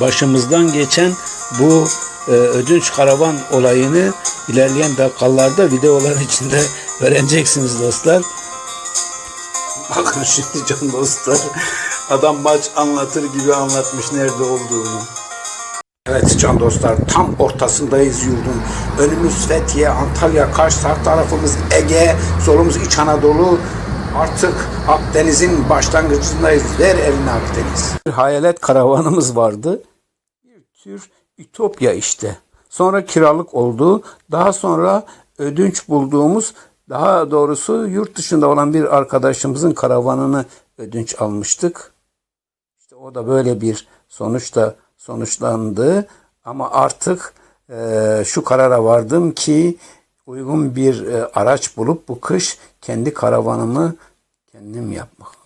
başımızdan geçen bu e, ödünç karavan olayını ilerleyen dakikalarda videolar içinde öğreneceksiniz dostlar. Bakın şimdi can dostlar adam maç anlatır gibi anlatmış nerede olduğunu. Evet can dostlar tam ortasındayız yurdun. Önümüz Fethiye, Antalya, Kaş, sağ tarafımız Ege, solumuz İç Anadolu. Artık Akdeniz'in başlangıcındayız. Ver eline Akdeniz. Bir hayalet karavanımız vardı. Bir tür ütopya işte. Sonra kiralık oldu. Daha sonra ödünç bulduğumuz daha doğrusu yurt dışında olan bir arkadaşımızın karavanını ödünç almıştık. İşte o da böyle bir sonuçta sonuçlandı. Ama artık e, şu karara vardım ki uygun bir e, araç bulup bu kış kendi karavanımı kendim yapmak.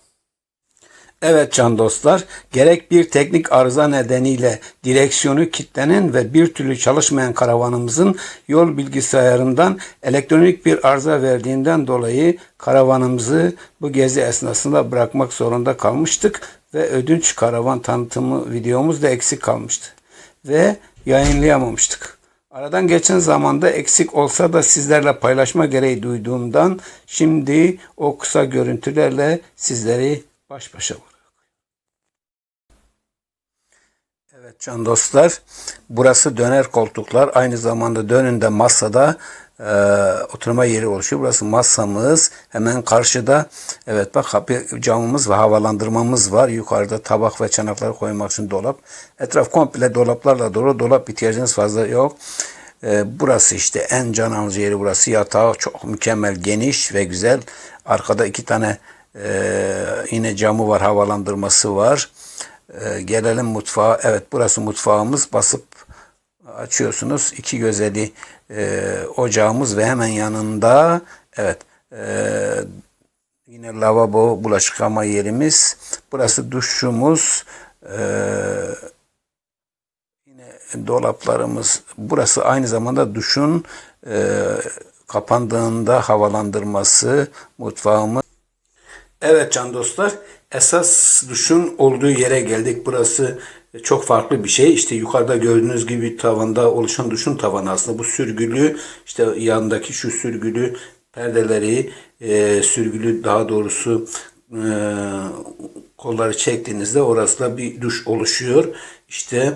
Evet can dostlar, gerek bir teknik arıza nedeniyle direksiyonu kilitlenen ve bir türlü çalışmayan karavanımızın yol bilgisayarından elektronik bir arıza verdiğinden dolayı karavanımızı bu gezi esnasında bırakmak zorunda kalmıştık ve ödünç karavan tanıtımı videomuz da eksik kalmıştı ve yayınlayamamıştık. Aradan geçen zamanda eksik olsa da sizlerle paylaşma gereği duyduğumdan şimdi o kısa görüntülerle sizleri baş başa bırakıyorum. Evet can dostlar, burası döner koltuklar. Aynı zamanda dönünde masada e, oturma yeri oluşuyor. Burası masamız. Hemen karşıda evet bak kapı camımız ve havalandırmamız var. Yukarıda tabak ve çanakları koymak için dolap. Etraf komple dolaplarla dolu. Dolap ihtiyacınız fazla yok. E, burası işte en can alıcı yeri burası. Yatağı çok mükemmel geniş ve güzel. Arkada iki tane e, yine camı var, havalandırması var. E, gelelim mutfağa. Evet burası mutfağımız. Basıp açıyorsunuz. İki gözeli e, ocağımız ve hemen yanında evet e, yine lavabo bulaşık yıkama yerimiz. Burası duşumuz. E, yine dolaplarımız. Burası aynı zamanda duşun e, kapandığında havalandırması mutfağımız. Evet can dostlar, esas duşun olduğu yere geldik. Burası çok farklı bir şey. İşte yukarıda gördüğünüz gibi tavanda oluşan duşun tavanı aslında bu sürgülü işte yanındaki şu sürgülü perdeleri e, sürgülü daha doğrusu e, kolları çektiğinizde orası da bir duş oluşuyor. İşte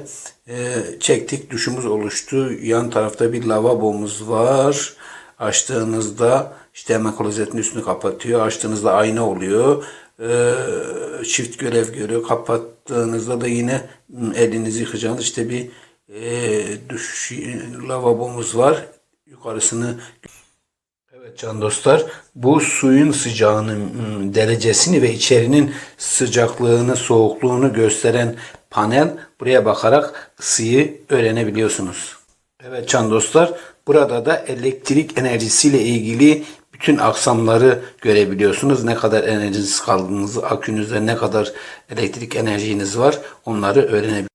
e, çektik duşumuz oluştu. Yan tarafta bir lavabomuz var. Açtığınızda işte hemen klozetin üstünü kapatıyor. Açtığınızda ayna oluyor. Ee, çift görev görüyor. Kapattığınızda da yine hmm, elinizi yıkayacağınız işte bir e, duş lavabomuz var. Yukarısını Evet can dostlar bu suyun sıcağının hmm, derecesini ve içerinin sıcaklığını soğukluğunu gösteren panel buraya bakarak ısıyı öğrenebiliyorsunuz. Evet can dostlar burada da elektrik enerjisiyle ilgili bütün aksamları görebiliyorsunuz. Ne kadar enerjiniz kaldığınızı, akünüzde ne kadar elektrik enerjiniz var onları öğrenebiliyorsunuz.